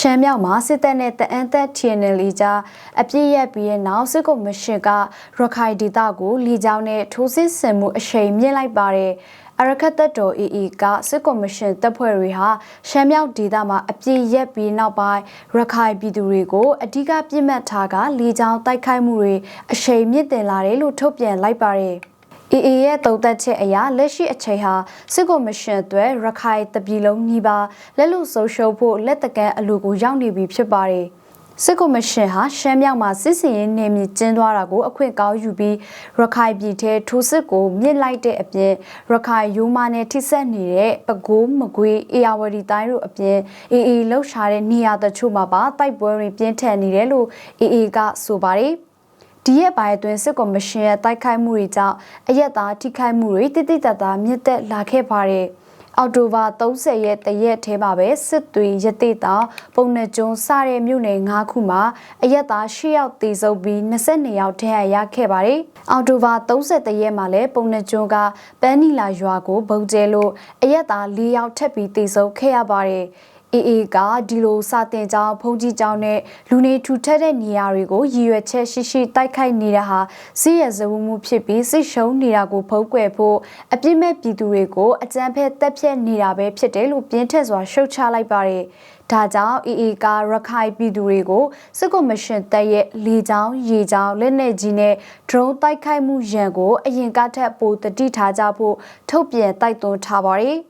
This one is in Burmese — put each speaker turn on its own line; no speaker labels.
ရှမ်းမြောက်မှာစစ်တပ်နဲ့တအန်သက် TNL ကြားအပြစ်ရက်ပြီးတဲ့နောက်စစ်ကော်မရှင်ကရခိုင်ဒေသကိုလီကြောင်းနဲ့ထိုးစစ်ဆင်မှုအရှိန်မြင့်လိုက်ပါတယ်အရခတ်တပ်တော် AA ကစစ်ကော်မရှင်တပ်ဖွဲ့တွေဟာရှမ်းမြောက်ဒေသမှာအပြစ်ရက်ပြီးနောက်ပိုင်းရခိုင်ပြည်သူတွေကိုအ धिक ပြစ်မှတ်ထားကလီကြောင်းတိုက်ခိုက်မှုတွေအရှိန်မြင့်တင်လာတယ်လို့ထုတ်ပြန်လိုက်ပါတယ်။ AA ရဲ့တုံ့သက်ချက်အရလက်ရှိအချိန်ဟာစစ်ကော်မရှင်အတွက်ရခိုင်တပြည်လုံးညီပါလက်လူဆုံးရှုံးဖို့လက်တကမ်းအလူကိုရောက်နေပြီဖြစ်ပါတယ်။စစ်ကော်မရှင်ဟာရှမ်းမြောက်မှာစစ်စင်ရေးနေမြေကျင်းသွားတာကိုအခွင့်ကောင်းယူပြီးရခိုင်ပြည်ထဲထိုးစစ်ကိုမြင့်လိုက်တဲ့အပြင်ရခိုင်ရိုးမနဲ့ထိစပ်နေတဲ့ပကိုးမကွေးအေယာဝတီတိုင်းတို့အပြင် AA လှုပ်ရှားတဲ့နေရာတချို့မှာပါတိုက်ပွဲတွေပြင်းထန်နေတယ်လို့ AA ကဆိုပါတယ်။ ဒီရက်ပိုင်းအတွင်းစစ်ကော်မရှင်ရဲ့တိုက်ခိုက်မှုတွေကြောင့်အရက်သားထိခိုက်မှုတွေတိတိတတ်တာမြင့်တက်လာခဲ့ပါတယ်။အောက်တိုဘာ30ရက်တရက်ထဲမှာပဲစစ်သွေးရတိတောင်ပုံနှကျွန်းစတဲ့မြို့နယ်၅ခုမှာအရက်သား10ယောက်တေဆုံးပြီး22ယောက်ထဏ်ရာရခဲ့ပါတယ်။အောက်တိုဘာ30ရက်မှာလည်းပုံနှကျွန်းကပန်းနီလာရွာကိုဗုံကျဲလို့အရက်သား၄ယောက်ထပ်ပြီးတေဆုံးခဲ့ရပါတယ်။ AA ကဒီလိုစာတင်ကြောင်းဖုန်ကြီးကြောင်းနဲ့လူနေထူထပ်တဲ့နေရာတွေကိုရည်ရွယ်ချက်ရှိရှိတိုက်ခိုက်နေတာဟာစစ်ရဇဝမှုဖြစ်ပြီးစစ်ရှုံးနေတာကိုဖုံးကွယ်ဖို့အပြစ်မဲ့ပြည်သူတွေကိုအကြမ်းဖက်တပ်ဖြတ်နေတာပဲဖြစ်တယ်လို့ပြင်းထန်စွာရှုတ်ချလိုက်ပါတယ်။ဒါကြောင့် AA ကရခိုင်ပြည်သူတွေကိုစစ်ကော်မရှင်တပ်ရဲ့လေကြောင်းရေကြောင်းလက်နက်ကြီးနဲ့ drone တိုက်ခိုက်မှုရန်ကိုအရင်ကထက်ပိုတတိထားကြဖို့ထုတ်ပြန်တိုက်တွန်းထားပါတယ်။